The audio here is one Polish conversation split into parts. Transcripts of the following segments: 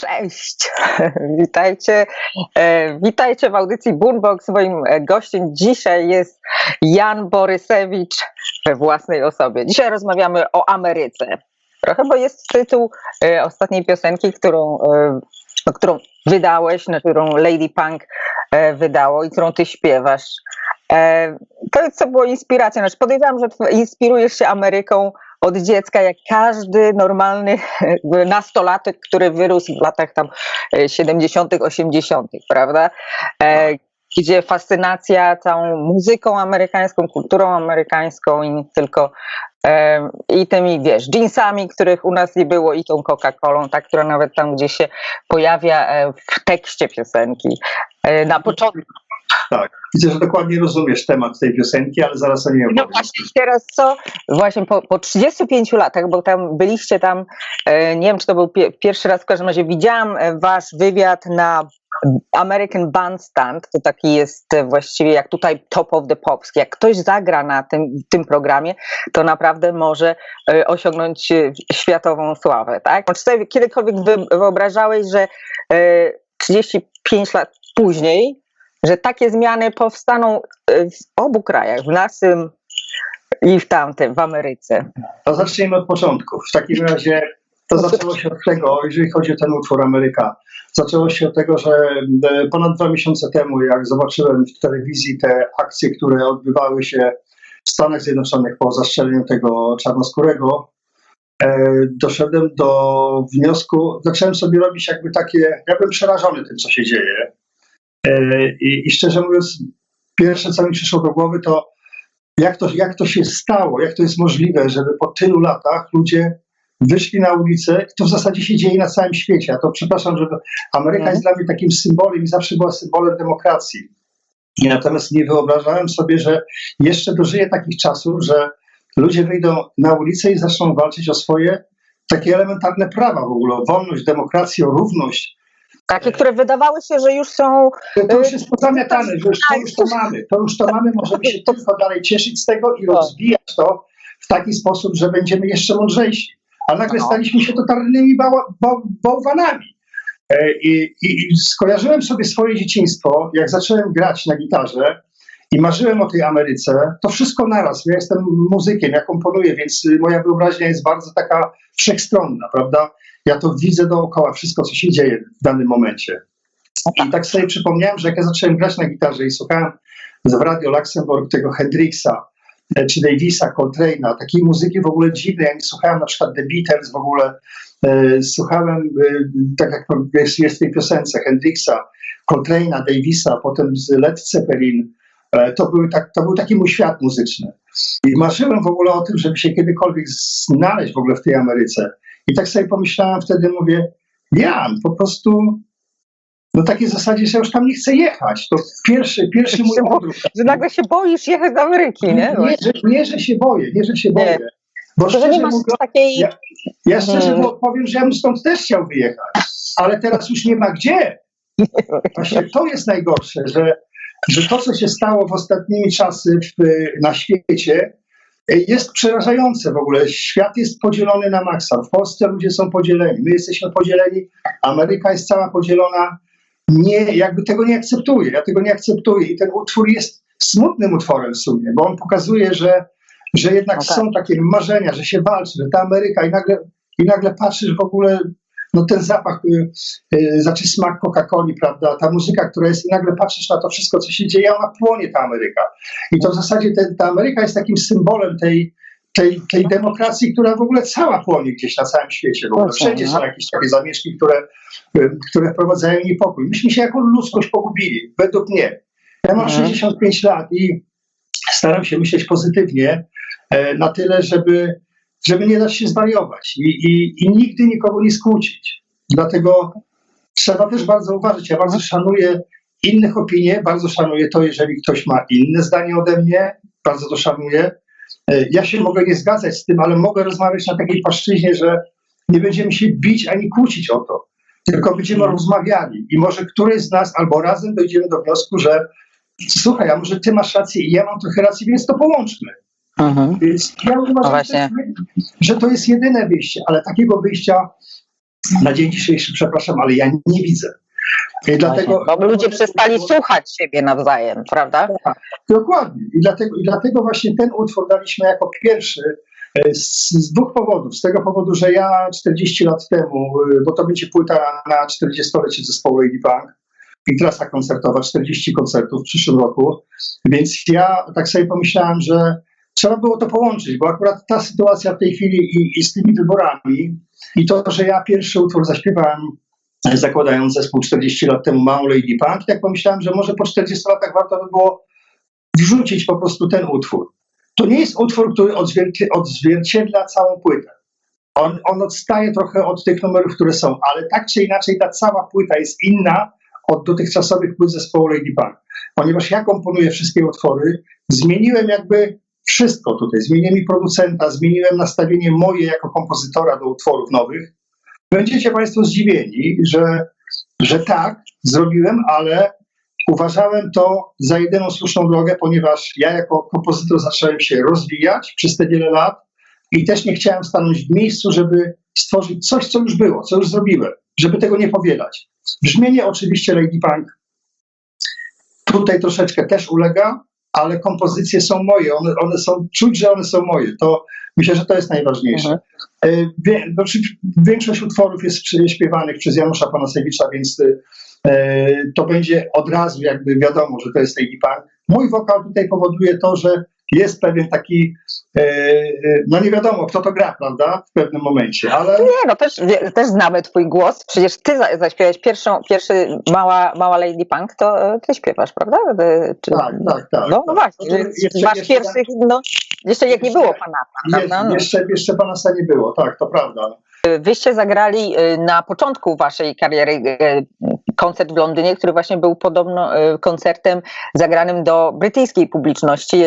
Cześć, witajcie. E, witajcie w audycji Boombox. Moim e, gościem dzisiaj jest Jan Borysewicz we własnej osobie. Dzisiaj rozmawiamy o Ameryce. Trochę, bo jest tytuł e, ostatniej piosenki, którą, którą wydałeś, na którą Lady Punk wydało i którą ty śpiewasz. Powiedz, co było inspiracją. Znaczy, podejrzewam, że inspirujesz się Ameryką od dziecka, jak każdy normalny nastolatek, który wyrósł w latach tam e, 70., 80., prawda? E, gdzie fascynacja całą muzyką amerykańską, kulturą amerykańską i nie tylko e, i tymi, wiesz, jeansami, których u nas nie było i tą Coca-Colą, ta, która nawet tam gdzieś się pojawia e, w tekście piosenki. E, na początku. Tak. Widzę, że dokładnie rozumiesz temat tej piosenki, ale zaraz o niej No opowiem. właśnie teraz co? Właśnie po, po 35 latach, bo tam byliście tam, e, nie wiem czy to był pie, pierwszy raz, w każdym razie widziałam e, wasz wywiad na American Bandstand, to taki jest e, właściwie jak tutaj Top of the Pops. Jak ktoś zagra na tym, tym programie, to naprawdę może osiągnąć światową sławę, tak? Czy sobie kiedykolwiek wy, wyobrażałeś, że e, 35 lat później, że takie zmiany powstaną e, w obu krajach, w naszym i w tamtym, w Ameryce. To zacznijmy od początku. W takim razie to zaczęło się od tego, jeżeli chodzi o ten utwór Ameryka, zaczęło się od tego, że e, ponad dwa miesiące temu, jak zobaczyłem w telewizji te akcje, które odbywały się w Stanach Zjednoczonych po zastrzeleniu tego czarnoskórego, e, doszedłem do wniosku, zacząłem sobie robić jakby takie, ja byłem przerażony tym, co się dzieje. E, I, i szczerze mówiąc, pierwsze, co mi przyszło do głowy, to jak to, jak to się stało, jak to jest możliwe, żeby po tylu latach ludzie wyszli na ulicę, to w zasadzie się dzieje na całym świecie. A to przepraszam, że Ameryka jest dla mnie takim symbolem i zawsze była symbolem demokracji. I natomiast nie wyobrażałem sobie, że jeszcze dożyję takich czasów, że ludzie wyjdą na ulicę i zaczną walczyć o swoje takie elementarne prawa w ogóle, o wolność, demokrację, o równość. Takie, które wydawały się, że już są. To już jest pozamiatane, że już to, już to mamy. To już to mamy, możemy się tylko dalej cieszyć z tego i rozwijać to w taki sposób, że będziemy jeszcze mądrzejsi. A nagle No. staliśmy się totalnymi bała, bałwanami. E, I, i, I skojarzyłem sobie swoje dzieciństwo, jak zacząłem grać na gitarze i marzyłem o tej Ameryce, to wszystko naraz. Ja jestem muzykiem, ja komponuję, więc y, moja wyobraźnia jest bardzo taka wszechstronna, prawda? Ja to widzę dookoła, wszystko, co się dzieje w danym momencie. I tak sobie przypomniałem, że jak ja zacząłem grać na gitarze i słuchałem w Radio Luxemburg tego Hendrixa, e, czy Davisa, Coltrane'a, takiej muzyki w ogóle dziwnej. Ja nie słuchałem na przykład The Beatles w ogóle. E, słuchałem, e, tak jak jest, jest w tej piosence, Hendrixa, Coltrane'a, Davisa, potem z Led Zeppelin. E, to, były tak, to był taki mój świat muzyczny. I marzyłem w ogóle o tym, żeby się kiedykolwiek znaleźć w ogóle w tej Ameryce. I tak sobie pomyślałem wtedy, mówię, Jan, po prostu no takiej zasadzie, że ja już tam nie chcę jechać. To pierwszy, pierwszy mój odruch. Że nagle się boisz jechać do Ameryki, nie? Nie, że, nie, że się boję, nie, że się boję. Bo To, nie szczerze mówiąc, takiej. ja- ja szczerze Mhm. powiem, że ja bym stąd też chciał wyjechać, ale teraz już nie ma gdzie. Właśnie to jest najgorsze, że, że to, co się stało w ostatnimi czasy w, na świecie, jest przerażające w ogóle. Świat jest podzielony na maksa. W Polsce ludzie są podzieleni. My jesteśmy podzieleni. Ameryka jest cała podzielona. Nie, jakby tego nie akceptuję. Ja tego nie akceptuję. I ten utwór jest smutnym utworem w sumie, bo on pokazuje, że, że jednak No tak. są takie marzenia, że się walczy, że ta Ameryka i nagle, i nagle patrzysz w ogóle, no ten zapach, y, y, znaczy smak Coca-Coli, prawda, ta muzyka, która jest i nagle patrzysz na to wszystko, co się dzieje, a ona płonie ta Ameryka. I to w zasadzie ta Ameryka jest takim symbolem tej, tej, tej demokracji, która w ogóle cała płonie gdzieś na całym świecie. W ogóle wszędzie są jakieś takie zamieszki, które, y, które wprowadzają niepokój. Myśmy się jako ludzkość pogubili, według mnie. Ja mam Mhm. 65 lat i staram się myśleć pozytywnie e, na tyle, żeby, żeby nie dać się zwariować i, i, i nigdy nikogo nie skłócić. Dlatego trzeba też bardzo uważać. Ja bardzo szanuję innych opinie, bardzo szanuję to, jeżeli ktoś ma inne zdanie ode mnie, bardzo to szanuję. E, Ja się mogę nie zgadzać z tym, ale mogę rozmawiać na takiej płaszczyźnie, że nie będziemy się bić ani kłócić o to, tylko będziemy rozmawiali i może któryś z nas albo razem dojdziemy do wniosku, że słuchaj, a może ty masz rację i ja mam trochę racji, więc to połączmy. Mhm. Więc ja uważam, No że, to właśnie. jest, że to jest jedyne wyjście, ale takiego wyjścia na dzień dzisiejszy, przepraszam, ale ja nie widzę. I dlatego, Bo ludzie przestali słuchać siebie nawzajem, prawda? Dokładnie. I dlatego, I dlatego właśnie ten utwór daliśmy jako pierwszy e, z, z dwóch powodów. Z tego powodu, że ja 40 lat temu, bo to będzie płyta na 40-lecie zespołu Punk i trasa koncertowa, 40 koncertów w przyszłym roku, więc ja tak sobie pomyślałem, że trzeba było to połączyć, bo akurat ta sytuacja w tej chwili i, i z tymi wyborami i to, że ja pierwszy utwór zaśpiewałem zakładając zespół 40 lat temu małą Lady Punk, tak pomyślałem, że może po 40 latach warto by było wrzucić po prostu ten utwór. To nie jest utwór, który odzwierci- odzwierciedla całą płytę. On, on odstaje trochę od tych numerów, które są, ale tak czy inaczej ta cała płyta jest inna od dotychczasowych płyt zespołu Lady Punk. Ponieważ ja komponuję wszystkie utwory, zmieniłem jakby wszystko tutaj. Zmieniłem i producenta, zmieniłem nastawienie moje jako kompozytora do utworów nowych. Będziecie Państwo zdziwieni, że, że tak, zrobiłem, ale uważałem to za jedyną słuszną drogę, ponieważ ja jako kompozytor zacząłem się rozwijać przez te wiele lat i też nie chciałem stanąć w miejscu, żeby stworzyć coś, co już było, co już zrobiłem, żeby tego nie powielać. Brzmienie oczywiście Lady Punk tutaj troszeczkę też ulega, ale kompozycje są moje, one, one są, czuć, że one są moje. To myślę, że to jest najważniejsze. Mhm. E, wie- znaczy, Większość utworów jest śpiewanych przez Janusza Panasewicza, więc e, to będzie od razu jakby wiadomo, że to jest Lady Punk. Mój wokal tutaj powoduje to, że jest pewien taki, e, e, no nie wiadomo, kto to gra, prawda, w pewnym momencie, ale Nie, no też, też znamy twój głos. Przecież ty za- zaśpiewałeś pierwszą, pierwszy mała, mała Lady Punk, to e, ty śpiewasz, prawda? Czy, tak, tak, tak. No tak. właśnie, więc jeszcze- masz jeszcze- pierwszych, no, jeszcze jak nie było Panasa, prawda? No. jeszcze, jeszcze Panasa nie było, tak, to prawda. Wyście zagrali y, na początku waszej kariery y, koncert w Londynie, który właśnie był podobno y, koncertem zagranym do brytyjskiej publiczności.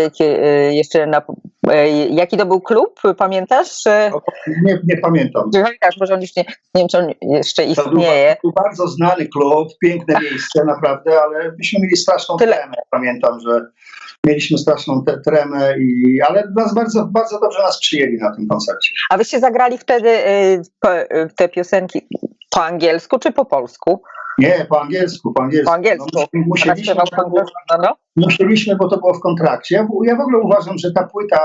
Jeszcze na, jaki to był klub, pamiętasz? Nie, nie pamiętam. Pamiętasz, może on już nie, nie wiem, czy on jeszcze To był, istnieje. bardzo znany klub, piękne miejsce naprawdę, ale myśmy mieli straszną Tyle. tremę. Pamiętam, że mieliśmy straszną te, tremę, i, ale nas bardzo, bardzo dobrze nas przyjęli na tym koncercie. A wyście zagrali wtedy y, y, te piosenki po angielsku czy po polsku? Nie, po angielsku, po angielsku. Po angielsku. No, musieliśmy, było, no, no. musieliśmy, bo to było w kontrakcie. Ja, w- ja w ogóle uważam, że ta płyta,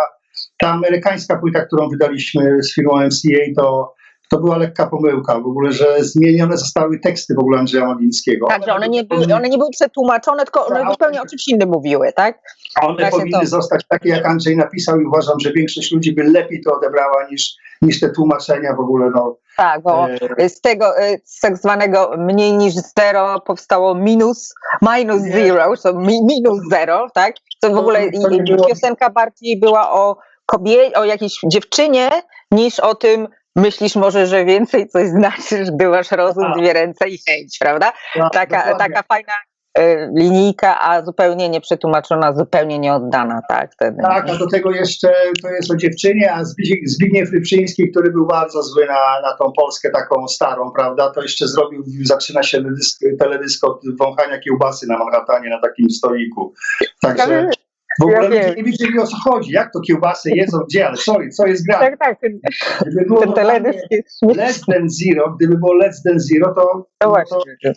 ta amerykańska płyta, którą wydaliśmy z firmą MCA, to, to była lekka pomyłka w ogóle, że zmienione zostały teksty w ogóle Andrzeja Madińskiego. Tak, że one nie, były, one nie były przetłumaczone, tylko one zupełnie o czymś innym mówiły, tak? One Właśnie powinny to. zostać takie, jak Andrzej napisał i uważam, że większość ludzi by lepiej to odebrała niż, niż te tłumaczenia w ogóle. No, Tak, bo e, z tego y, z tak zwanego mniej niż zero powstało minus, minus Nie. zero, so mi, minus zero, tak? To w To- ogóle to było- piosenka bardziej była o kobie, o jakiejś dziewczynie, niż o tym myślisz może, że więcej coś znaczysz, gdy masz rozum, dwie ręce i chęć, prawda? tak, Taka, dokładnie. taka fajna y, linijka, a zupełnie nieprzetłumaczona, zupełnie nieoddana, tak? Wtedy. Tak, a do tego jeszcze to jest o dziewczynie, a Zbigniew, Rybczyński, który był bardzo zły na, na tą Polskę taką starą, prawda, to jeszcze zrobił, zaczyna się dysk, teledysk od wąchania kiełbasy na Manhattanie na takim stoliku. Także w ogóle Ja nie wiedzieli o co chodzi, jak to kiełbasy jedzą, gdzie, ale co, co jest grane. Tak, tak, ten, Gdyby było ten teledysk jest śmieszny. less than zero, gdyby było less than zero, to, No to, właśnie. to,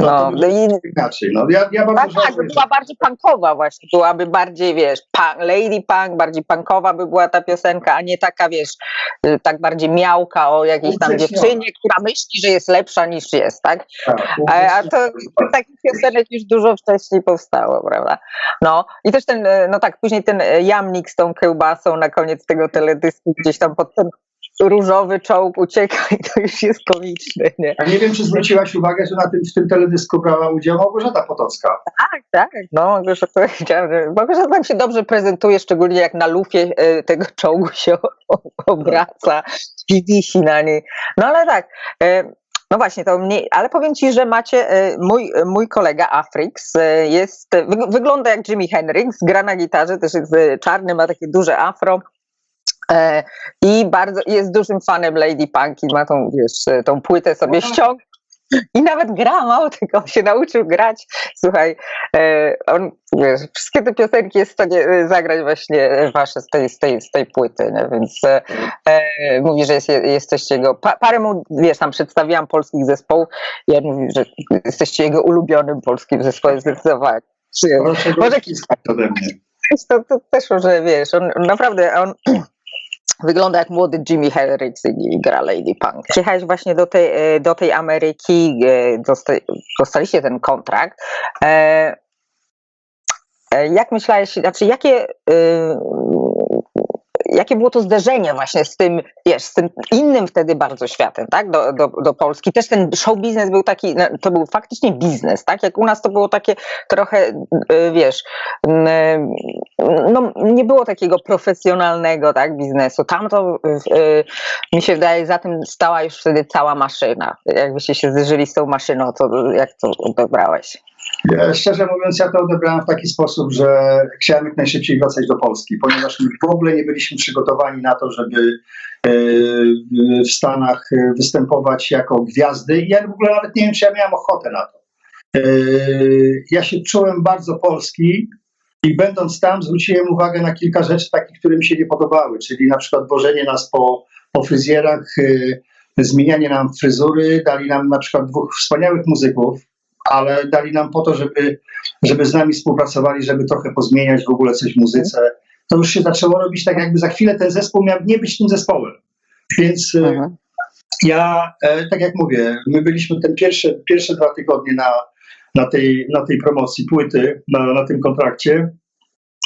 No, no i inaczej. No, ja, ja bardzo Tak, tak, żałuję, była bardziej punkowa właśnie, byłaby bardziej, wiesz, punk, lady punk, bardziej punkowa by była ta piosenka, a nie taka, wiesz, y, tak bardziej miałka o jakiejś tam dziewczynie, która myśli, że jest lepsza niż jest, tak? że- A, a to takich piosenek już dużo wcześniej powstało, prawda? No i też ten, y, no tak, później ten y, jamnik z tą kiełbasą na koniec tego teledysku gdzieś tam pod ten różowy czołg ucieka i to już jest komiczne, nie? A nie wiem, czy zwróciłaś uwagę, że na tym, w tym teledysku brała udział Małgorzata Potocka. Tak, tak. No, Małgorzata, Małgorzata tam się dobrze prezentuje, szczególnie jak na lufie e, tego czołgu się obraca i wisi na niej. No ale tak. e, No właśnie, to mniej, ale powiem ci, że macie, e, mój, mój kolega Afrix jest, wyg- wygląda jak Jimi Hendrix, gra na gitarze, też jest czarny, ma takie duże afro i bardzo, jest dużym fanem Lady Punk i ma tą, wiesz, e, tą płytę sobie Tak. ściągnął I nawet gra, mało tego, on się nauczył grać. Słuchaj, e, on, wiesz, wszystkie te piosenki jest w stanie e, zagrać właśnie e, wasze z tej, z tej, z tej płyty, nie? więc e, e, mówi, że jest, jesteście jego, pa, parę mu, wiesz, tam przedstawiłam polskich zespołów i on mówi, że jesteście jego ulubionym polskim zespołem, zdecydowanie. Może- ode mnie. To, to też może, wiesz, on, on naprawdę, on wygląda jak młody Jimi Hendrix i, gra Lady Punk. Przyjechałeś właśnie do tej, e, do tej Ameryki, e, dosta, dostaliście ten kontrakt. E, jak myślałeś, znaczy jakie, jakie było to zderzenie właśnie z tym, wiesz, z tym innym wtedy bardzo światem, tak, do, do, do Polski. Też ten show biznes był taki, no, to był faktycznie biznes, tak, jak u nas to było takie trochę, e, wiesz, mm, no, nie było takiego profesjonalnego tak, biznesu. Tam to y, mi się wydaje, za tym stała już wtedy cała maszyna. Jakbyście się zderzyli z tą maszyną, to jak to odebrałeś? Ja, szczerze mówiąc, ja to odebrałem w taki sposób, że chciałem jak najszybciej wracać do Polski, ponieważ my w ogóle nie byliśmy przygotowani na to, żeby e, w Stanach e, występować jako gwiazdy. Ja w ogóle nawet nie wiem, czy ja miałem ochotę na to. E, Ja się czułem bardzo polski i będąc tam zwróciłem uwagę na kilka rzeczy takich, które mi się nie podobały, czyli na przykład wożenie nas po, po fryzjerach, e, zmienianie nam fryzury, dali nam na przykład dwóch wspaniałych muzyków, ale dali nam po to, żeby, żeby z nami współpracowali, żeby trochę pozmieniać w ogóle coś w muzyce. To już się zaczęło robić tak, jakby za chwilę ten zespół miał nie być tym zespołem. Więc e, Mhm. ja, e, tak jak mówię, my byliśmy ten pierwsze, pierwsze dwa tygodnie na, na, tej, na tej promocji płyty, na, na tym kontrakcie.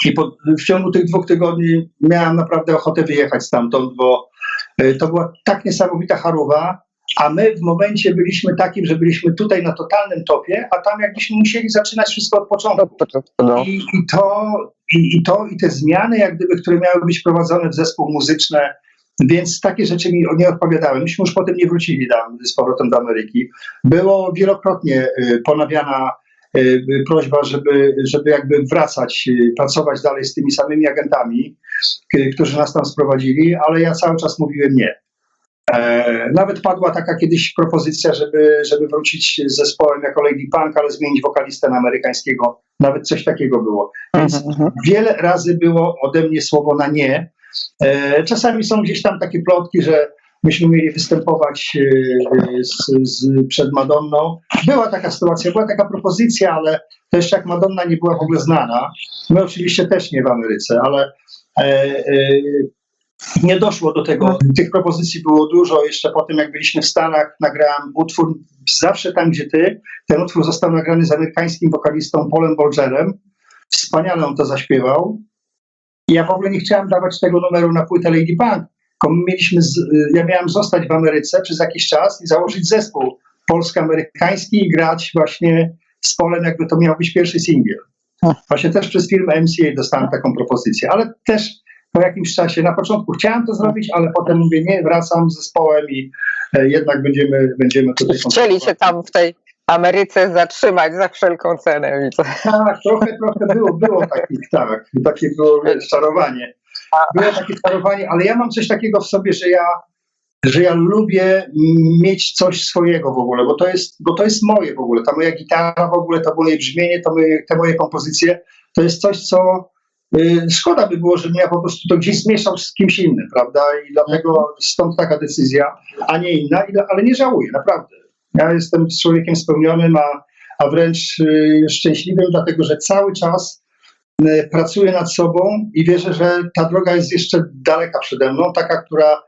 I po, w ciągu tych dwóch tygodni miałem naprawdę ochotę wyjechać stamtąd, bo e, to była tak niesamowita charowa, a my w momencie byliśmy takim, że byliśmy tutaj na totalnym topie, a tam jakbyśmy musieli zaczynać wszystko od początku. No. I, i, to, i, I to, i te zmiany, jak gdyby, które miały być wprowadzone w zespół muzyczne, więc takie rzeczy mi nie odpowiadały. Myśmy już potem nie wrócili tam, z powrotem do Ameryki. Było wielokrotnie y, ponawiana y, prośba, żeby, żeby jakby wracać, y, pracować dalej z tymi samymi agentami, którzy nas tam sprowadzili, ale ja cały czas mówiłem nie. E, Nawet padła taka kiedyś propozycja, żeby, żeby wrócić z zespołem jako Lady Punk, ale zmienić wokalistę na amerykańskiego. Nawet coś takiego było. Więc Mhm, mhm. wiele razy było ode mnie słowo na nie. E, Czasami są gdzieś tam takie plotki, że myśmy mieli występować e, z, z, przed Madonną. Była taka sytuacja, była taka propozycja, ale to jeszcze jak Madonna nie była w ogóle znana. My oczywiście też nie w Ameryce, ale e, e, nie doszło do tego. Tych propozycji było dużo. Jeszcze po tym, jak byliśmy w Stanach, nagrałem utwór Zawsze tam, gdzie ty. Ten utwór został nagrany z amerykańskim wokalistą Polem Bolgerem. Wspaniale on to zaśpiewał. I ja w ogóle nie chciałem dawać tego numeru na płytę Lady Punk. Mieliśmy z, ja miałem zostać w Ameryce przez jakiś czas i założyć zespół polsko-amerykański i grać właśnie z Polem, jakby to miał być pierwszy singiel. Właśnie też przez firmę MCA dostałem taką propozycję, ale też po jakimś czasie, na początku chciałem to zrobić, ale potem mówię, nie, wracam z zespołem i e, jednak będziemy, będziemy tutaj... Chcieli się tam w tej Ameryce zatrzymać za wszelką cenę. widzę. Tak, trochę, trochę było, było takich, tak, takie było czarowanie. Było takie czarowanie, ale ja mam coś takiego w sobie, że ja, że ja lubię mieć coś swojego w ogóle, bo to jest, bo to jest moje w ogóle, ta moja gitara w ogóle, to moje brzmienie, to moje, te moje kompozycje, to jest coś, co szkoda by było, żebym ja po prostu to gdzieś zmieszał z kimś innym, prawda, i dlatego stąd taka decyzja, a nie inna, ale nie żałuję, naprawdę. Ja jestem człowiekiem spełnionym, a, a wręcz y, szczęśliwym, dlatego że cały czas y, pracuję nad sobą i wierzę, że ta droga jest jeszcze daleka przede mną, taka, która,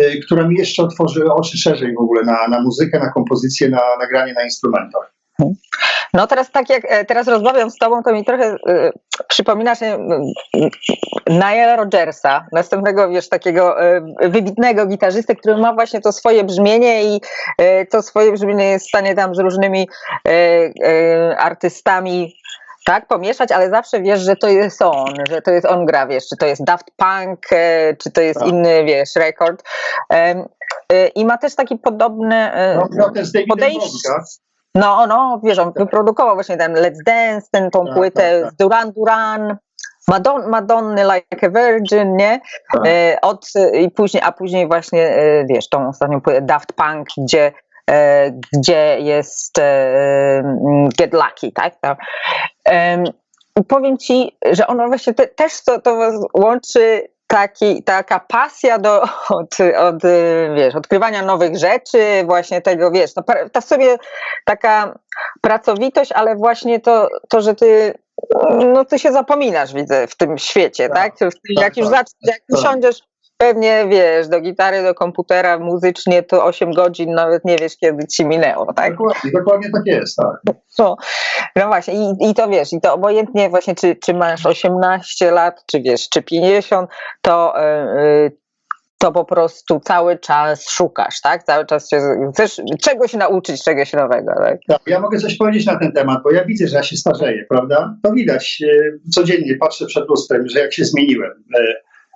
y, która mi jeszcze otworzy oczy szerzej w ogóle na, na muzykę, na kompozycję, na nagranie na instrumentach. No teraz tak jak e, teraz rozmawiam z tobą, to mi trochę e, przypominasz e, Niall Rogersa, następnego, wiesz, takiego e, wybitnego gitarzysty, który ma właśnie to swoje brzmienie i e, to swoje brzmienie jest w stanie tam z różnymi artystami tak, pomieszać, ale zawsze wiesz, że to jest on, że to jest on gra, wiesz, czy to jest Daft Punk, czy to jest Tak. inny, wiesz, rekord. I ma też taki podobny No, no podejście. Tak? No, no, wiesz, on wyprodukował właśnie ten Let's Dance, ten, tą Tak, płytę tak, tak. z Duran Duran, Madon, Madonny Like a Virgin, nie? Tak. E, od, i później, a później właśnie, e, wiesz, tą ostatnią płytę Daft Punk, gdzie e, gdzie jest mm, Get Lucky, tak? I powiem ci, że ono właśnie te, też to, to łączy taki, taka pasja do, od, od, wiesz, odkrywania nowych rzeczy, właśnie tego, wiesz, no, ta w sobie taka pracowitość, ale właśnie to, to że ty, no ty się zapominasz, widzę, w tym świecie, tak? Tak, tym, jak tak, już tak, zaczniesz, jak tak. usiądziesz pewnie, wiesz, do gitary, do komputera muzycznie, to 8 godzin nawet nie wiesz, kiedy ci minęło, tak? Dokładnie, dokładnie tak jest, tak. No, no właśnie, i, i to wiesz, i to obojętnie właśnie, czy, czy masz 18 lat, czy wiesz, czy 50, to, yy, to po prostu cały czas szukasz, tak? Cały czas się, chcesz czegoś nauczyć, czegoś nowego, tak? Tak, ja mogę coś powiedzieć na ten temat, bo ja widzę, że ja się starzeję, prawda? To widać e, codziennie, patrzę przed lustrem, że jak się zmieniłem.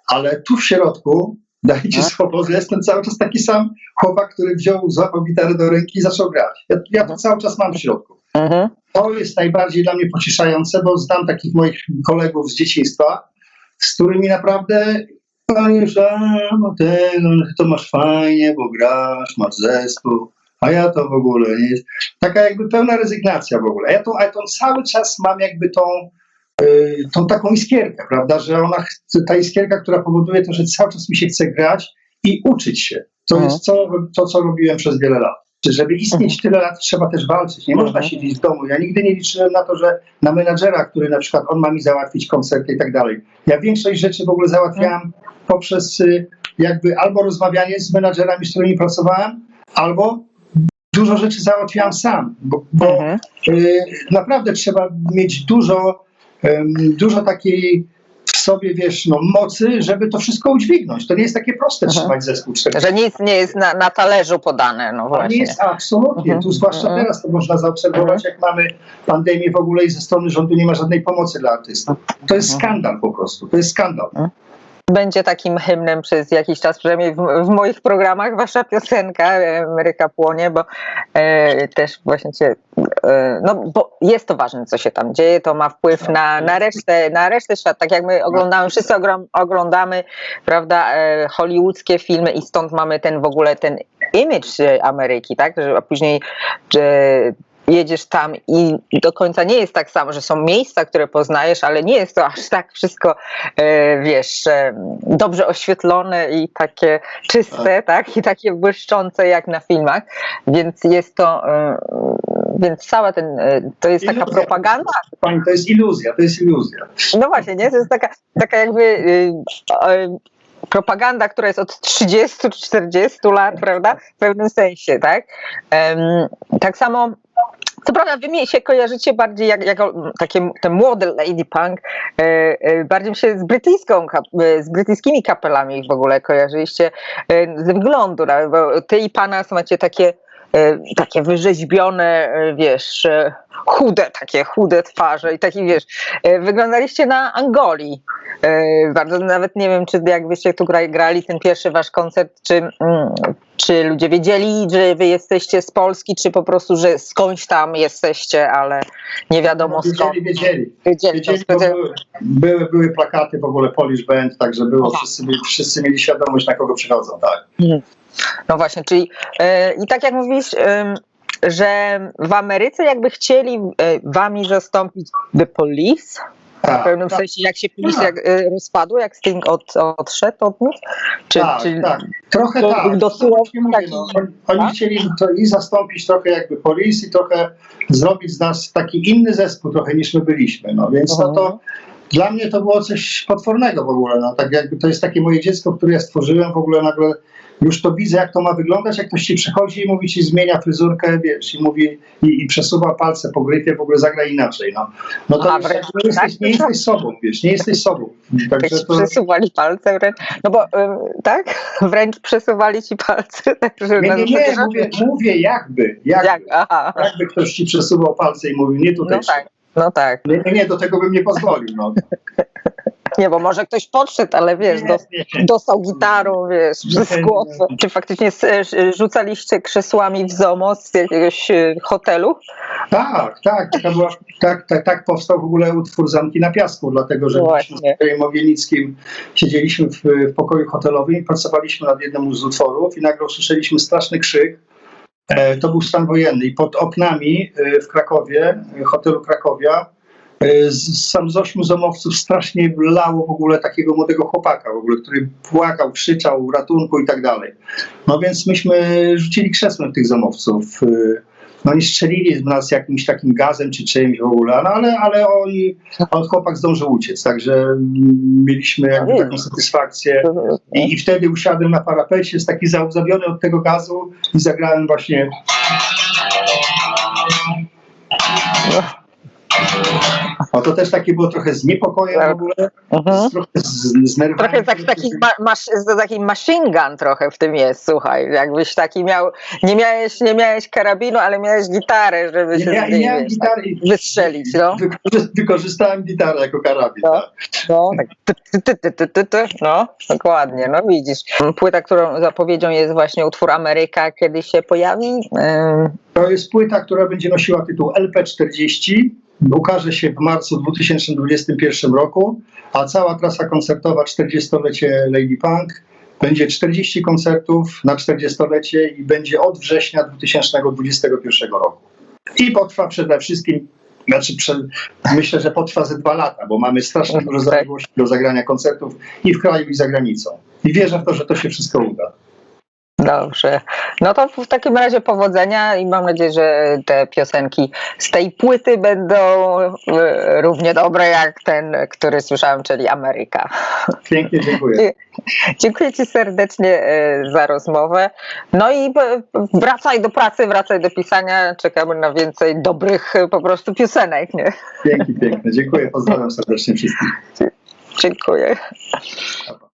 Ale tu w środku, dajcie Mhm. słowo, że jestem cały czas taki sam chłopak, który wziął, złapał gitarę do ręki i zaczął grać. Ja, ja to cały czas mam w środku. Mhm. To jest najbardziej dla mnie pocieszające, bo znam takich moich kolegów z dzieciństwa, z którymi naprawdę oni już, a, no tego, to masz fajnie, bo grasz, masz zespół, a ja to w ogóle nie jest. Taka jakby pełna rezygnacja w ogóle. Ja tą, a tą cały czas mam jakby tą, tą taką iskierkę, prawda, że ona, chce, ta iskierka, która powoduje to, że cały czas mi się chce grać i uczyć się. To Mhm. jest co, to, co robiłem przez wiele lat. Żeby istnieć tyle lat, trzeba też walczyć. Nie można Mhm. siedzieć w domu. Ja nigdy nie liczyłem na to, że na menadżera, który na przykład on ma mi załatwić koncerty i tak dalej. Ja większość rzeczy w ogóle załatwiałem poprzez y, jakby albo rozmawianie z menadżerami, z którymi pracowałem, albo dużo rzeczy załatwiałem sam, bo, bo Mhm. y, naprawdę trzeba mieć dużo, dużo takiej w sobie, wiesz, no, mocy, żeby to wszystko udźwignąć. To nie jest takie proste Mhm. trzymać zespół 40 Że nic nie jest na, na talerzu podane, no to właśnie. nie jest absolutnie. Mhm. Tu zwłaszcza Mhm. teraz to można zaobserwować, jak mamy pandemię w ogóle i ze strony rządu nie ma żadnej pomocy dla artystów. To jest Mhm. skandal po prostu. To jest skandal. Będzie takim hymnem przez jakiś czas, przynajmniej w, w moich programach, wasza piosenka e, Ameryka płonie, bo e, też właśnie cię, e, no bo jest to ważne, co się tam dzieje, to ma wpływ na, na, resztę, na resztę świata, tak jak my oglądamy, wszyscy ogrom, oglądamy, prawda, e, hollywoodzkie filmy i stąd mamy ten w ogóle ten image e, Ameryki, tak, że a później że jedziesz tam i do końca nie jest tak samo, że są miejsca, które poznajesz, ale nie jest to aż tak wszystko, e, wiesz, e, dobrze oświetlone i takie czyste, tak, i takie błyszczące jak na filmach, więc jest to, e, więc cała ten, to jest taka Iluzja. propaganda, Pani, to jest iluzja, to jest iluzja. no właśnie, nie? To jest taka, taka jakby propaganda, która jest od 30 czy 40 lat, prawda? W pewnym sensie, tak? Em, tak samo. Co prawda, wy mi się kojarzycie bardziej jak, jako takie te młode Lady Punk, e, e, bardziej się z brytyjską, e, z brytyjskimi kapelami w ogóle kojarzyliście ze wyglądu, bo ty i pana macie takie takie wyrzeźbione, e, wiesz, e, chude, takie chude twarze i taki, wiesz, e, wyglądaliście na Angolii. E, Bardzo nawet nie wiem, czy jak wyście tu gra- grali ten pierwszy wasz koncert, czy, mm, czy ludzie wiedzieli, że wy jesteście z Polski, czy po prostu, że skądś tam jesteście, ale nie wiadomo skąd. Wiedzieli, wiedzieli. Wiedzieli, to Wiedzieli, spodziewa- były, były, były plakaty w ogóle Polish Band, także było, wszyscy, wszyscy mieli świadomość, na kogo przychodzą, tak. No właśnie, czyli e, i tak jak mówisz, że w Ameryce jakby chcieli e, wami zastąpić The Police, w Tak, pewnym tak, sensie jak się Police Tak. jak, e, rozpadło, jak Sting od, odszedł od nich? Czy, tak, czy, tak. Trochę to tak. dosłownie Właśnie mówię, no, oni, chcieli to i zastąpić trochę jakby Police i trochę zrobić z nas taki inny zespół trochę niż my byliśmy, no więc no to Mhm. dla mnie to było coś potwornego w ogóle, no tak jakby to jest takie moje dziecko, które ja stworzyłem w ogóle nagle już to widzę, jak to ma wyglądać, jak ktoś ci przychodzi i mówi ci, zmienia fryzurkę, wiesz, i mówi, i, i przesuwa palce po gryfie, w ogóle zagra inaczej, no. No to już wręcz tak? jesteś, nie jesteś sobą, wiesz, nie jesteś sobą. tak Także to, przesuwali palce wręcz, no bo em, tak, wręcz przesuwali ci palce, także nie, nie, nie, mówię, mówię jakby, jakby. jak, aha, Jakby ktoś ci przesuwał palce i mówił, nie tutaj. no tak, no tak, nie, nie, do tego bym nie pozwolił. No. nie, bo może ktoś podszedł, ale wiesz, Nie, nie, dostał gitarą, wiesz, przez nie. Czy faktycznie e, rzucaliście krzesłami w ZOMO z jakiegoś e, hotelu? Tak, tak, była, tak, tak, tak powstał w ogóle utwór Zamki na Piasku, dlatego że myśmy właśnie. z Andrzejem Owienickim siedzieliśmy w, w pokoju hotelowym i pracowaliśmy nad jednym z utworów i nagle usłyszeliśmy straszny krzyk E, To był stan wojenny i pod oknami w Krakowie, hotelu Krakowia, sam z ośmiu zomowców strasznie lało w ogóle takiego młodego chłopaka, w ogóle, który płakał, krzyczał ratunku i tak dalej. No więc myśmy rzucili krzesłem tych zomowców. E, No oni strzelili w nas jakimś takim gazem czy czymś w ogóle, no, ale, ale oni, a chłopak zdążył uciec, także mieliśmy jakby taką satysfakcję. I, I wtedy usiadłem na parapecie, jest taki załzawiony od tego gazu i zagrałem właśnie. O to też takie było trochę z niepokojem w ogóle, Mhm. z, trochę z, z nerwami. Trochę tak, taki, ma, masz, taki machine gun trochę w tym jest, słuchaj, jakbyś taki miał, nie miałeś, nie miałeś karabinu, ale miałeś gitarę, żeby się Ja, ja gitarę tak wystrzelić, no. wykorzy- wykorzystałem gitarę jako karabin. No. Tak. No, tak, ty, ty, ty, ty, no, dokładnie, no widzisz. Płyta, którą zapowiedzią jest właśnie utwór Ameryka, kiedy się pojawi. To jest płyta, która będzie nosiła tytuł LP40. Ukaże się w marcu 2021 roku, a cała trasa koncertowa 40-lecie Lady Punk będzie 40 koncertów na 40-lecie i będzie od września 2021 roku. I potrwa przede wszystkim, znaczy prze, myślę, że potrwa ze dwa lata, bo mamy strasznie dużo Tak. zaległości do zagrania koncertów i w kraju, i za granicą. I wierzę w to, że to się wszystko uda. Dobrze. No to w takim razie powodzenia i mam nadzieję, że te piosenki z tej płyty będą e, równie dobre jak ten, który słyszałem, czyli Ameryka. Pięknie dziękuję. Dziękuję Ci serdecznie e, za rozmowę. No i e, wracaj do pracy, wracaj do pisania. Czekamy na więcej dobrych po prostu piosenek. Nie? Pięknie, piękne. Dziękuję, pozdrawiam serdecznie wszystkich. Dziękuję.